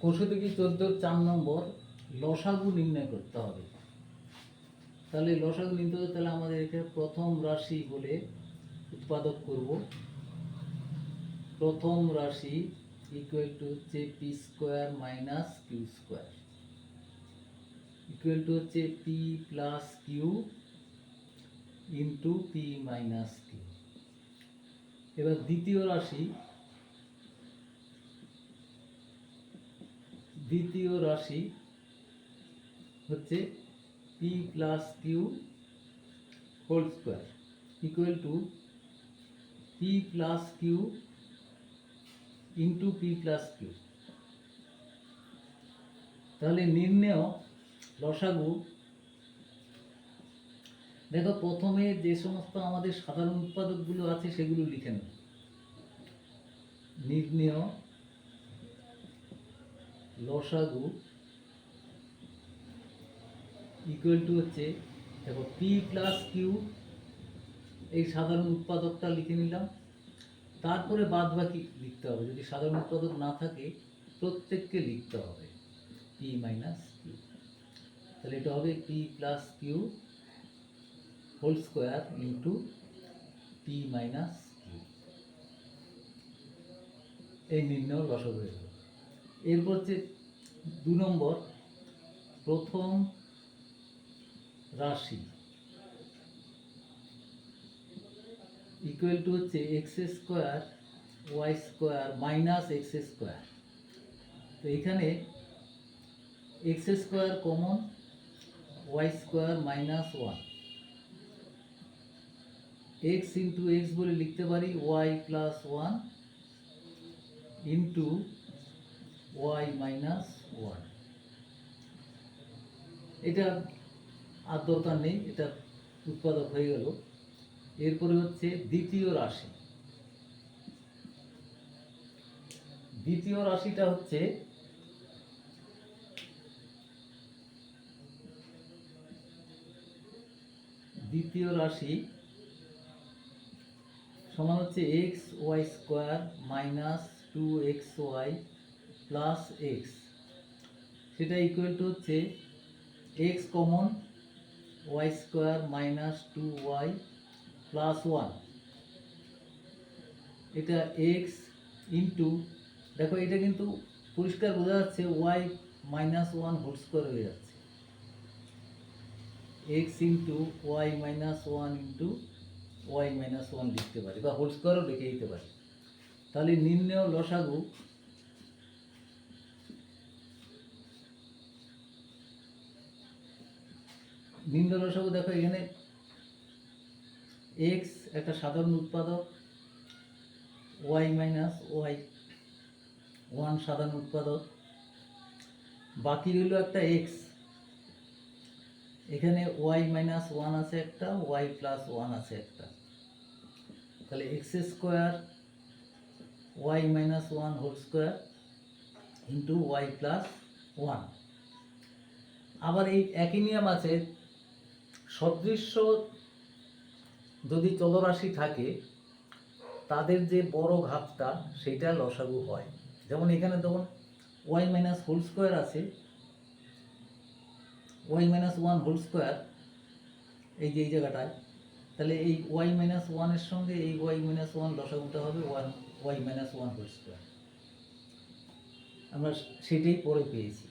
কৌশল কি চোদ্দোর চার নম্বর লসাগু নির্ণয় করতে হবে। তাহলে লসাগু নিতে হবে তাহলে আমাদের এখানে প্রথম রাশি বলে উৎপাদক করব। প্রথম রাশি ইকুয়াল টু হচ্ছে P square minus Q square equal to হচ্ছে P plus Q into P minus Q এবার দ্বিতীয় রাশি দ্বিতীয় রাশি হচ্ছে P plus Q whole square equal to P plus Q into P plus Q তাহলে নির্ণেয় লসাগু। দেখো, প্রথমে যে সমস্ত আমাদের সাধারণ উৎপাদকগুলো আছে সেগুলো লিখে নেব নির্ণেয় লসাগু ইকুয়াল টু হচ্ছে, দেখো পি প্লাস কিউ এই সাধারণ উৎপাদকটা লিখে নিলাম। তারপরে বাদ বাকি লিখতে হবে। যদি সাধারণ উৎপাদক না থাকে, প্রত্যেককে লিখতে হবে। পি মাইনাস কিউ তাহলে এটা হবে P plus Q whole square into P minus Q এই নির্ণয় লসক হয়ে এরপর হচ্ছে দু নম্বর, প্রথম রাশি ইকুয়াল টু হচ্ছে X square Y square minus X square তো এখানে X square common Y square minus one X into X বলে লিখতে পারি Y plus one into Y minus one. এটা আর দরকার নেই, এটা উৎপাদক হয়ে গেল। এরপরে হচ্ছে দ্বিতীয় রাশি। দ্বিতীয় রাশিটা হচ্ছে দ্বিতীয় রাশি সমান হচ্ছে X Y square minus two X Y plus X সেটা ইকুয়াল টু হচ্ছে X common Y square minus two Y plus one এটা এক্স ইন্টু দেখো এটা কিন্তু পরিষ্কার বোঝা যাচ্ছে Y minus one whole square হয়ে যাচ্ছে। X into Y minus one into Y minus one লিখতে পারি বা হোল স্কোয়ারও লিখে দিতে পারি। তাহলে নির্ণয় লসাগু নিম্ন লসাগু দেখো, এখানে এক্স একটা সাধারণ উৎপাদক ওয়াই মাইনাস ওয়াই ওয়ান সাধারণ উৎপাদক। বাকি রইল একটা এক্স এখানে ওয়াই মাইনাস ওয়ান আছে একটা ওয়াই প্লাস ওয়ান আছে একটা। তাহলে X square Y minus one whole square into Y plus one আবার এই একই নিয়ম আছে সদৃশ্য যদি চলরাশি থাকে, তাদের যে বড় ঘাতটা সেটা লসাগু হয়। যেমন এখানে তখন ওয়াই মাইনাস হোল স্কোয়ার আছে। Y minus one whole square, এই যে এই জায়গাটায়, তাহলে এই ওয়াই মাইনাস ওয়ানের সঙ্গে এই ওয়াই মাইনাস ওয়ান লসাগুটা হবে one, Y minus one whole square. আমরা সেটাই পরে পেয়েছি।